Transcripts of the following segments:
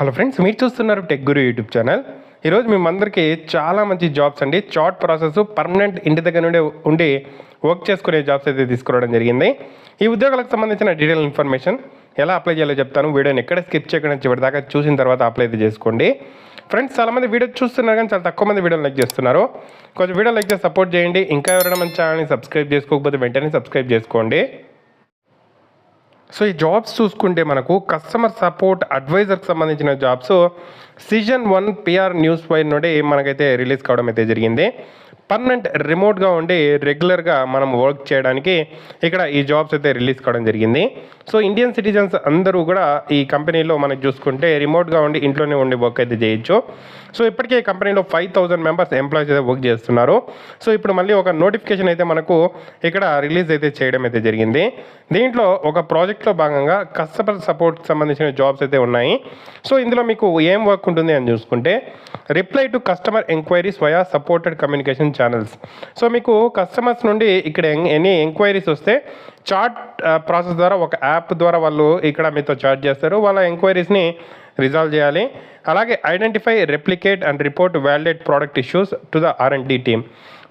Hello friends మీరు చూస్తున్నారు tech గురు YouTube channel. ఈరోజు మేమందరికీ చాలా మంచి జాబ్స్ అండి. చాట్ ప్రాసెస్ పర్మనెంట్ ఇంటి దగ్గర నుండి ఉండి వర్క్ చేసుకునే జాబ్స్ అయితే తీసుకురావడం జరిగింది. ఈ ఉద్యోగాలకు సంబంధించిన డీటెయిల్ ఇన్ఫర్మేషన్ ఎలా అప్లై చేయాలో చెప్తాను. వీడియోని ఎక్కడ స్కిప్ చేయకుండా చివరిదాకా చూసిన తర్వాత అప్లై అయితే చేసుకోండి. ఫ్రెండ్స్ చాలామంది వీడియో చూస్తున్నారు కానీ చాలా తక్కువ మంది వీడియోలు లైక్ చేస్తున్నారు. కొంచెం వీడియో లైక్ చేసి సపోర్ట్ చేయండి. ఇంకా ఎవరైనా మన ఛానల్ని సబ్స్క్రైబ్ చేసుకోకపోతే వెంటనే సబ్స్క్రైబ్ చేసుకోండి. సో ఈ జాబ్స్ చూసుకుంటే మనకు కస్టమర్ సపోర్ట్ అడ్వైజర్కి సంబంధించిన jobs season one PR Newswire నుండి మనకైతే రిలీజ్ కావడం అయితే జరిగింది. పర్మనెంట్ రిమోట్గా ఉండి రెగ్యులర్గా మనం వర్క్ చేయడానికి ఇక్కడ ఈ జాబ్స్ అయితే రిలీజ్ కావడం జరిగింది. సో ఇండియన్ సిటిజన్స్ అందరూ కూడా ఈ కంపెనీలో మనం చూసుకుంటే రిమోట్గా ఉండి ఇంట్లోనే ఉండి వర్క్ అయితే చేయొచ్చు. సో ఇప్పటికే ఈ కంపెనీలో ఫైవ్ థౌసండ్ మెంబర్స్ ఎంప్లాయీస్ అయితే వర్క్ చేస్తున్నారు. సో ఇప్పుడు మళ్ళీ ఒక నోటిఫికేషన్ అయితే మనకు ఇక్కడ రిలీజ్ అయితే చేయడం అయితే జరిగింది. దీంట్లో ఒక ప్రాజెక్ట్ ప్రాజెక్ట్లో భాగంగా కస్టమర్ సపోర్ట్ సంబంధించిన జాబ్స్ అయితే ఉన్నాయి. సో ఇందులో మీకు ఏం వర్క్ ఉంటుంది అని చూసుకుంటే reply to customer enquiries via supported communication channels so మీకు కస్టమర్స్ నుండి ఇక్కడ ఎనీ ఎంక్వైరీస్ వస్తే చాట్ ప్రాసెస్ ద్వారా ఒక యాప్ ద్వారా వాళ్ళు ఇక్కడ మీతో చాట్ చేస్తారు. వాళ్ళ ఎంక్వైరీస్ని రిజాల్వ్ చేయాలి. అలాగే identify replicate and report validate product issues to the R and D team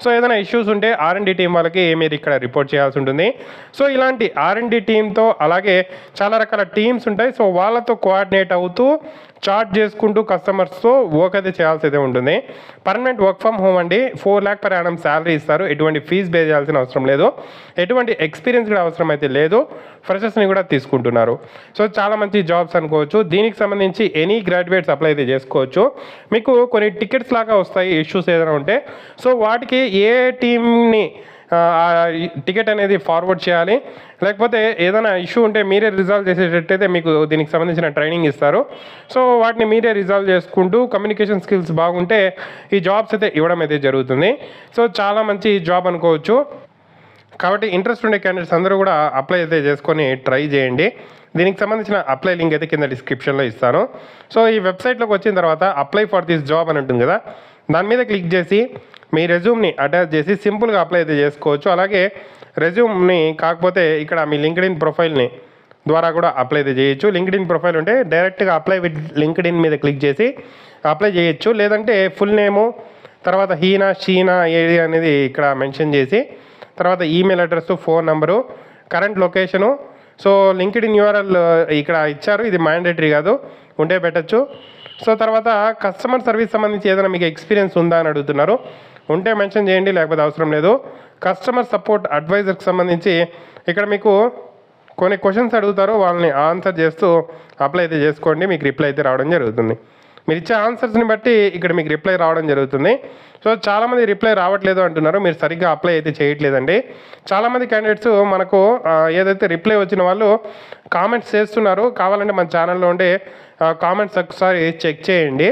so ఏదైనా ఇష్యూస్ ఉంటే ఆర్ఎండి టీం వాళ్ళకి మీరు ఇక్కడ రిపోర్ట్ చేయాల్సి ఉంటుంది. సో ఇలాంటి ఆర్ఎండి టీంతో అలాగే చాలా రకాల టీమ్స్ ఉంటాయి. సో వాళ్ళతో కోఆర్డినేట్ అవుతూ చార్ట్ చేసుకుంటూ కస్టమర్స్తో వర్క్ అయితే చేయాల్సి అయితే ఉంటుంది. పర్మనెంట్ వర్క్ ఫ్రమ్ హోమ్ అండి. Four lakh per annum salary ఇస్తారు. ఎటువంటి ఫీజు పే చేయాల్సిన అవసరం లేదు. ఎటువంటి ఎక్స్పీరియన్స్ కూడా అవసరం అయితే లేదు. ఫ్రెషర్స్ని కూడా తీసుకుంటున్నారు. సో చాలా మంచి జాబ్స్ అనుకోవచ్చు. దీనికి సంబంధించి ఎనీ గ్రాడ్యుయేట్స్ అప్లై అయితే చేసుకోవచ్చు. మీకు కొన్ని టికెట్స్ లాగా వస్తాయి. ఇష్యూస్ ఏదైనా ఉంటే. సో వాటికి ఏ టీంని టికెట్ అనేది ఫార్వర్డ్ చేయాలి. లేకపోతే ఏదైనా ఇష్యూ ఉంటే మీరే రిజాల్వ్ చేసేటట్టయితే మీకు దీనికి సంబంధించిన ట్రైనింగ్ ఇస్తారు. సో వాటిని మీరే రిజాల్వ్ చేసుకుంటూ కమ్యూనికేషన్ స్కిల్స్ బాగుంటే ఈ జాబ్స్ అయితే ఇవ్వడం అయితే జరుగుతుంది. సో చాలా మంచి జాబ్ అనుకోవచ్చు. కాబట్టి ఇంట్రెస్ట్ ఉండే క్యాండిడేట్స్ అందరూ కూడా అప్లై అయితే చేసుకొని ట్రై చేయండి. దీనికి సంబంధించిన అప్లై లింక్ అయితే కింద డిస్క్రిప్షన్లో ఇస్తాను. సో ఈ వెబ్సైట్లోకి వచ్చిన తర్వాత అప్లై ఫర్ దిస్ జాబ్ అని ఉంటుంది కదా దాని మీద క్లిక్ చేసి మీ రెజ్యూమ్ని అటాచ్ చేసి సింపుల్గా అప్లై అయితే చేసుకోవచ్చు. అలాగే రెజ్యూమ్ని కాకపోతే ఇక్కడ మీ లింక్డ్ ఇన్ ప్రొఫైల్ని ద్వారా కూడా అప్లై అయితే చేయొచ్చు. లింక్డ్ ఇన్ ప్రొఫైల్ ఉంటే డైరెక్ట్గా అప్లై విత్ లింక్డ్ ఇన్ మీద క్లిక్ చేసి అప్లై చేయొచ్చు. లేదంటే ఫుల్ నేము తర్వాత హీనా షీనా ఏది అనేది ఇక్కడ మెన్షన్ చేసి తర్వాత email address phone number current location. So LinkedIn URL ఇక్కడ ఇచ్చారు. ఇది మ్యాండేటరీ కాదు ఉంటే పెట్టచ్చు. సో తర్వాత కస్టమర్ సర్వీస్ సంబంధించి ఏదైనా మీకు ఎక్స్పీరియన్స్ ఉందా అని అడుగుతున్నారు. ఉంటే మెన్షన్ చేయండి లేకపోతే అవసరం లేదు. కస్టమర్ సపోర్ట్ అడ్వైజర్కి సంబంధించి ఇక్కడ మీకు కొన్ని క్వశ్చన్స్ అడుగుతారు వాళ్ళని ఆన్సర్ చేస్తూ అప్లై అయితే చేసుకోండి మీకు రిప్లై అయితే రావడం జరుగుతుంది. మీరు ఇచ్చే ఆన్సర్స్ని బట్టి ఇక్కడ మీకు రిప్లై రావడం జరుగుతుంది. సో చాలామంది రిప్లై రావట్లేదు అంటున్నారు మీరు సరిగ్గా అప్లై అయితే చేయట్లేదండి. చాలామంది క్యాండిడేట్స్ మనకు ఏదైతే రిప్లై వచ్చిన వాళ్ళు కామెంట్స్ చేస్తున్నారు కావాలంటే మన ఛానల్లో ఉండే కామెంట్స్ ఒకసారి చెక్ చేయండి.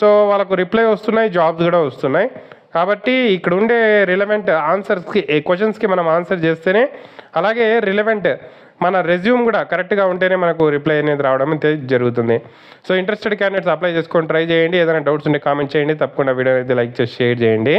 సో వాళ్ళకు రిప్లై వస్తున్నాయి జాబ్స్ కూడా వస్తున్నాయి. కాబట్టి ఇక్కడ ఉండే రిలవెంట్ ఆన్సర్స్కి క్వశ్చన్స్కి మనం ఆన్సర్ చేస్తేనే అలాగే రిలవెంట్ మన రెజ్యూమ్ కూడా కరెక్ట్గా ఉంటేనే మనకు రిప్లై అనేది రావడం అయితే జరుగుతుంది. సో ఇంట్రెస్టెడ్ క్యాండిడేట్స్ అప్లై చేసుకొని ట్రై చేయండి. ఏదైనా డౌట్స్ ఉంటే కామెంట్ చేయండి. తప్పకుండా వీడియో అయితే లైక్ చేసి షేర్ చేయండి.